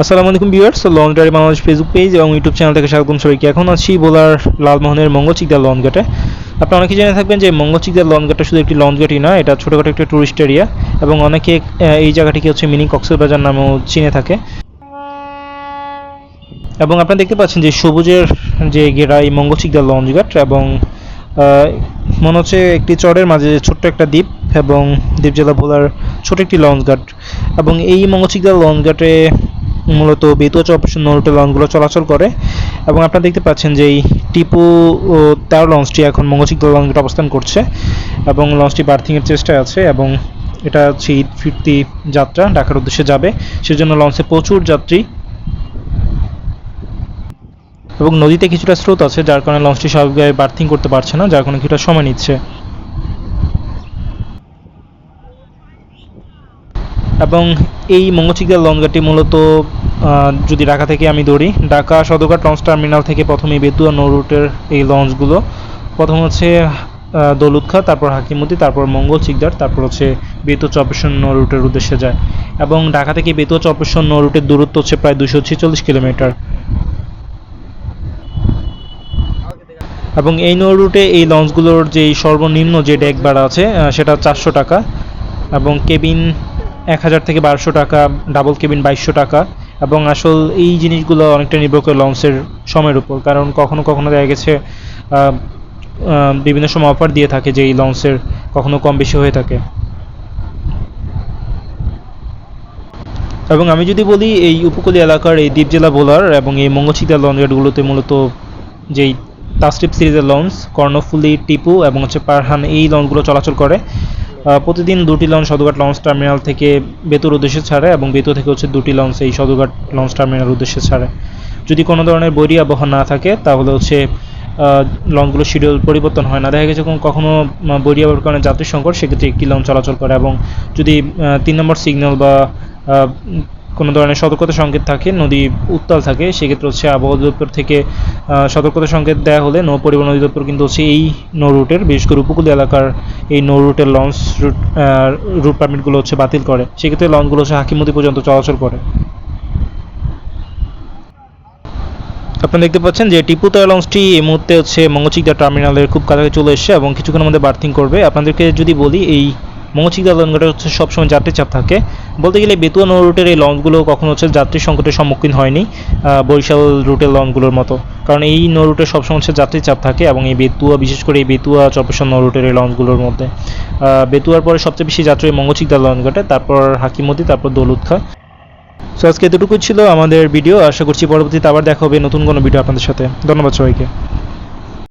আসসালামু আলাইকুম viewers long drive Bangladesh Facebook page এবং ইউটিউব চ্যানেল থেকে স্বাগতম সবাইকে। এখন আছি বোলার লালমোহনের মঙ্গলচিকদার ঘাটে আপনারা অনেকে জেনে থাকবেন যে মঙ্গলচিকদার ঘাটটা শুধু একটি লঞ্চ ঘাটই না এটা ছোটোখাটো একটা টুরিস্ট এরিয়া এবং অনেকে এই জায়গাটিকে হচ্ছে মিনি কক্সবাজার নামেও চিনে থাকে। এবং আপনারা দেখতে পাচ্ছেন যে সবুজের যে ঘেরা এই মঙ্গলচিকদার লঞ্চ ঘাট এবং মনে হচ্ছে একটি চরের মাঝে ছোট্ট একটা দ্বীপ এবং দ্বীপ জেলা ভোলার ছোট একটি লঞ্চ ঘাট এবং এই মঙ্গলচিকদার লঞ্চ ঘাটে মূলত বেতুয়া চপার নৌটে লঞ্চগুলো চলাচল করে এবং আপনারা দেখতে পাচ্ছেন যে এই টিপু তার লঞ্চটি এখন মঙ্গলচিকদার লঞ্চ ঘাটে অবস্থান করছে এবং লঞ্চটি বার্থিংয়ের চেষ্টায় আছে এবং এটা হচ্ছে ঈদ ফিরতি যাত্রা, ঢাকার উদ্দেশ্যে যাবে। সেজন্য লঞ্চে প্রচুর যাত্রী। এবং নদীতে কিছুটা স্রোত আছে, যার কারণে লঞ্চটি স্বাভাবিকভাবে বার্থিং করতে পারছে না, যার কারণে কিছুটা সময় নিচ্ছে। এবং এই মঙ্গলচিকদার লঞ্চঘাটটি মূলত যদি ঢাকা থেকে আমি ধরি ঢাকা সদরঘাট লঞ্চ টার্মিনাল থেকে প্রথমে বেতুয়া নৌ রুটের এই লঞ্চগুলো প্রথম হচ্ছে আহ, দৌলতখা তারপর হাকিমতি তারপর মঙ্গল চিকদার তারপর হচ্ছে বেতুয়া চপেশ্বর নৌ রুটের উদ্দেশ্যে যায়। এবং ঢাকা থেকে বেতুয়া চপেশ্বর নৌ রুটের দূরত্ব হচ্ছে প্রায় দুশো ছেচল্লিশ কিলোমিটার। এবং এই নৌ রুটে এই লঞ্চগুলোর যে সর্বনিম্ন যে ডেক ভাড়া আছে সেটা চারশো টাকা। এবং কেবিন এক হাজার থেকে বারোশো টাকা ডাবল কেবিন বাইশশো টাকা। এবং আসল এই জিনিসগুলো অনেকটা নির্ভর করে লঞ্চের সময়ের উপর, কারণ কখনো কখনো দেখা গেছে বিভিন্ন সময় অফার দিয়ে থাকে যে এই লঞ্চের কখনো কম বেশি হয়ে থাকে। এবং আমি যদি বলি, এই উপকূলীয় এলাকার এই দ্বীপ জেলা বোলার এবং এই মঙ্গলচিতা লঞ্চঘাটগুলোতে মূলত যেই তাস্টিপ সিরিজের লঞ্চ কর্ণফুলি, টিপু এবং হচ্ছে পারহান, এই লঞ্চগুলো চলাচল করে। প্রতিদিন দুটি লঞ্চ সদরঘাট লঞ্চ টার্মিনাল থেকে বেতুর উদ্দেশ্যে ছাড়ে এবং বেতু থেকে হচ্ছে দুটি লঞ্চ এই সদরঘাট লঞ্চ টার্মিনাল উদ্দেশ্যে ছাড়ে। যদি কোনো ধরনের বৈরী আবহাওয়া না থাকে তাহলে হচ্ছে লঞ্চগুলোর লঞ্চগুলো শিডিউল পরিবর্তন হয় না। দেখা গেছে কখনো- কখনো উম, বৈরী আবহাওয়ার কারণে যাত্রী সংকট সেক্ষেত্রে একটি লঞ্চ চলাচল করে এবং যদি তিন নম্বর সিগন্যাল বা কোনো ধরনের সতর্কতা সংকেত থাকে, নদী উত্তাল থাকে, সেক্ষেত্রে হচ্ছে আবহাওয়া অধিদপ্তর থেকে সতর্কতা সংকেত দেওয়া হলে নৌ পরিবহন অধিদপ্তর কিন্তু হচ্ছে এই নৌ রুটের বিশেষ করে উপকূল এলাকার এই নৌ রুটের লঞ্চ রুট রুট পারমিটগুলো হচ্ছে বাতিল করে। সেক্ষেত্রে লঞ্চগুলো হচ্ছে হাকিমতি পর্যন্ত চলাচল করে। আপনারা দেখতে পাচ্ছেন যে টিপু তয়া লঞ্চটি এই মুহূর্তে হচ্ছে মঙ্গলচিকদা টার্মিনালের খুব কাছাকাছি চলে এসেছে এবং কিছুক্ষণের মধ্যে বার্থিং করবে। আপনাদেরকে যদি বলি এই মঙ্গলচিকদা লঞ্চঘাটে হচ্ছে সবসময় যাত্রী চাপ থাকে। বলতে গেলে বেতুয়া নৌ রুটের এই লঞ্চগুলো কখনো হচ্ছে যাত্রী সংকটের সম্মুখীন হয়নি বরিশাল রুটের লঞ্চগুলোর মতো। কারণ এই নৌ রুটে সবসময় হচ্ছে যাত্রী চাপ থাকে এবং এই বেতুয়া, বিশেষ করে এই বেতুয়া, চপেশ্বর নৌ রুটের এই লঞ্চগুলোর মধ্যে। বেতুয়ার পরে সবচেয়ে বেশি যাত্রী মঙ্গলচিকদা লঞ্চঘাটে, তারপর হাকিমতি, তারপর দৌলতখা সো আজকে এতটুকু ছিল আমাদের ভিডিও। আশা করছি পরবর্তীতে আবার দেখা হবে নতুন কোনো ভিডিও আপনাদের সাথে। ধন্যবাদ সবাইকে।